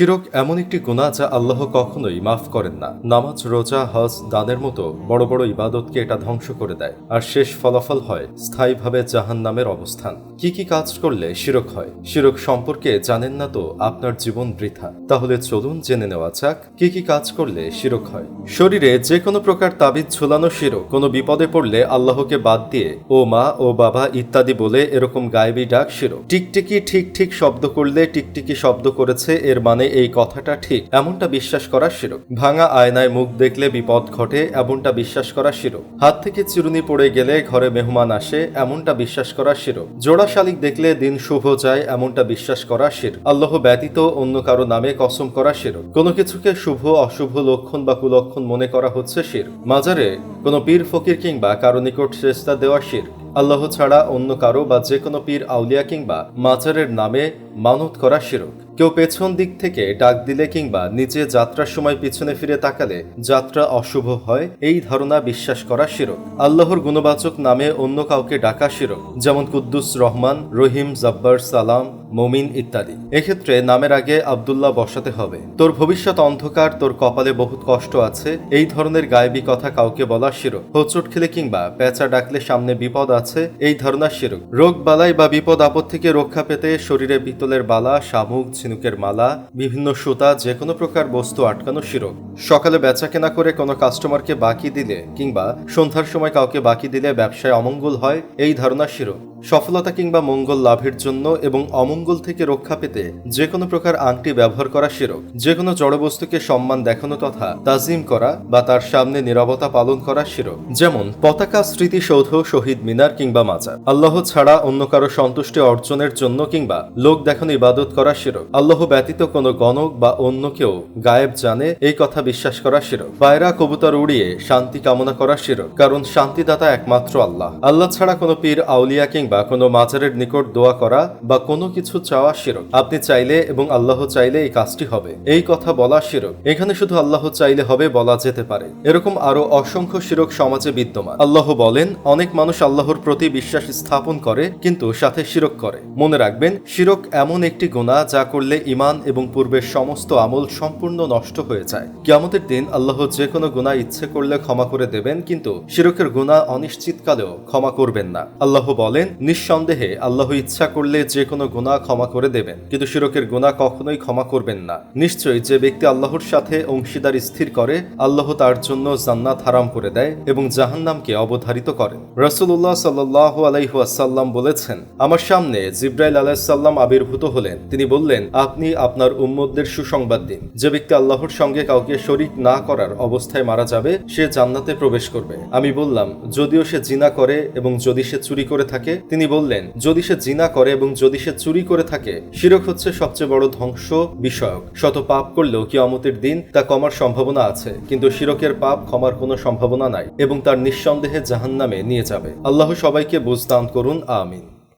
শিরক এমন একটি গুণা যা আল্লাহ কখনোই মাফ করেন না। নামাজ, রোজা, হজ, দানের মতো বড় বড় ইবাদতকে এটা ধ্বংস করে দেয়। আর শেষ ফলাফল হয় স্থায়ীভাবে জাহান নামের অবস্থান। কি কি কাজ করলে শিরক হয়? শিরক সম্পর্কে জানেন না তো আপনার জীবন বৃথা। তাহলে চলুন জেনে নেওয়া যাক, কি কি কাজ করলে শিরক হয়? শরীরে যে কোনো প্রকার তাবিজ ঝুলানো শিরক, কোনো বিপদে পড়লে আল্লাহকে বাদ দিয়ে ও মা ও বাবা ইত্যাদি বলে এরকম গায়েবী ডাক শিরক। টিকটিকি ঠিক ঠিক শব্দ করলে টিকটিকি শব্দ করেছে, এর মানে এই কথাটা ঠিক, এমনটা বিশ্বাস করা শিরক ভাঙা আয়নায় মুখ দেখলে বিপদ ঘটে, এমনটা বিশ্বাস করা শিরক হাত থেকে চিরুনি পড়ে গেলে ঘরে মেহমান আসে, এমনটা বিশ্বাস করা শিরক জোড়া শালিক দেখলে দিন শুভ যায়, এমনটা বিশ্বাস করা শির আল্লাহ ব্যতীত অন্য কারও নামে কসম করা শিরক কোনো কিছুকে শুভ, অশুভ লক্ষণ বা কুলক্ষণ মনে করা হচ্ছে শির মাজারে কোনো পীর, ফকির কিংবা কারও নিকট চেষ্টা দেওয়া শির আল্লাহ ছাড়া অন্য কারও বা যে কোনো পীর, আউলিয়া কিংবা মাজারের নামে মানত করা শিরক কেউ পেছন দিক থেকে ডাক দিলে কিংবা নিজে যাত্রার সময় পিছনে ফিরে তাকালে যাত্রা অশুভ হয়, এই ধারণা বিশ্বাস করা শিরক। আল্লাহর গুণবাচক নামে অন্য কাউকে ডাকা শিরক, যেমন কুদ্দুস রহমান, রহিম, জব্বার, সালাম মমিন ইত্যাদি। এক্ষেত্রে নামের আগে আব্দুল্লাহ বসাতে হবে। তোর ভবিষ্যৎ অন্ধকার, তোর কপালে বহুত কষ্ট আছে, এই ধরনের গায়েবী কথা কাউকে বলা শিরক। হোঁচট খেলে কিংবা পেঁচা ডাকলে সামনে বিপদ আছে, এই ধারণা শিরক। রোগ বালাই বা বিপদ আপদ থেকে রক্ষা পেতে শরীরে পিতলের বালা, শামুক, ঝিনুকের মালা, বিভিন্ন সুতা যে কোনো প্রকার বস্তু আটকানো শিরক। সকালে বেচা কেনা করে কোনো কাস্টমারকে বাকি দিলে কিংবা সন্ধ্যার সময় কাউকে বাকি দিলে ব্যবসায় অমঙ্গল হয়, এই ধারণা শিরক। সফলতা কিংবা মঙ্গল লাভের জন্য এবং অমঙ্গল থেকে রক্ষা পেতে যে কোনো প্রকার আংটি ব্যবহার করা শিরক, যে কোনো জড়বস্তুকে সম্মান দেখানো তথা তাজিম করা বা তার সামনে নিরবতা পালন করা শিরক, যেমন পতাকা, স্মৃতিসৌধ, শহীদ মিনার কিংবা মাজার। আল্লাহ ছাড়া অন্য কারও সন্তুষ্টি অর্জনের জন্য কিংবা লোক দেখানো ইবাদত করা শিরক। আল্লাহ ব্যতীত কোনো গণক বা অন্য কেউ গায়েব জানে এই কথা বিশ্বাস করা শিরক। পায়রা, কবুতর উড়িয়ে শান্তি কামনা করা শিরক, কারণ শান্তিদাতা একমাত্র আল্লাহ। আল্লাহ ছাড়া কোনো পীর, আউলিয়া কিংবা কোনো মাজারের নিকট দোয়া করা বা কোনো কিছু চাওয়া শিরক। আপনি চাইলে এবং আল্লাহ চাইলে এই কাজটি হবে। এই কথা বলা শিরক। এখানে শুধু আল্লাহ চাইলে হবে বলা যেতে পারে। এরকম আরও অসংখ্য শিরক সমাজে বিদ্যমান। আল্লাহ বলেন, অনেক মানুষ আল্লাহর প্রতি বিশ্বাস স্থাপন করে, কিন্তু সাথে শিরক করে। মনে রাখবেন, শিরক এমন একটি গুণা যা করলে ইমান এবং পূর্বের সমস্ত আমল সম্পূর্ণ নষ্ট হয়ে যায়। কিয়ামতের দিন আল্লাহ যে কোনো গুণা ইচ্ছে করলে ক্ষমা করে দেবেন, কিন্তু শিরকের গুণা অনিশ্চিতকালেও ক্ষমা করবেন না। আল্লাহ বলেন, নিঃসন্দেহে আল্লাহ ইচ্ছা করলে যে কোনো গুণা ক্ষমা করে দেবেন। কিন্তু শিরকের গুণা কখনোই ক্ষমা করবেন না। নিশ্চয়ই যে ব্যক্তি আল্লাহর সাথে অংশীদার স্থির করে, আল্লাহ তার জন্য জান্নাত হারাম করে দেয় এবং জাহান্নামকে অবধারিত করেন রসুল্লাহ সাল্লাহ আলাইহাসাল্লাম বলেছেন, আমার সামনে জিব্রাইল আলাহিসাল্লাম আবির্ভূত হলেন। তিনি বললেন, আপনি আপনার উম্মদদের সুসংবাদ দিন। যে ব্যক্তি আল্লাহর সঙ্গে কাউকে শরিক না করার অবস্থায় মারা যাবে, সে জান্নাতে প্রবেশ করবে। আমি বললাম, যদিও সে জিনা করে এবং যদি সে চুরি করে থাকে? তিনি বললেন, যদি সে জিনা করে এবং যদি সে চুরি করে থাকে। শিরক হচ্ছে সবচেয়ে বড় ধ্বংস বিষয়ক। শত পাপ করলেও কিয়ামতের দিন তা কমার সম্ভাবনা আছে, কিন্তু শিরকের পাপ ক্ষমার কোনো সম্ভাবনা নাই এবং তার নিঃসন্দেহে জাহান নামে নিয়ে যাবে। আল্লাহ সবাইকে বুঝদান করুন, আমিন।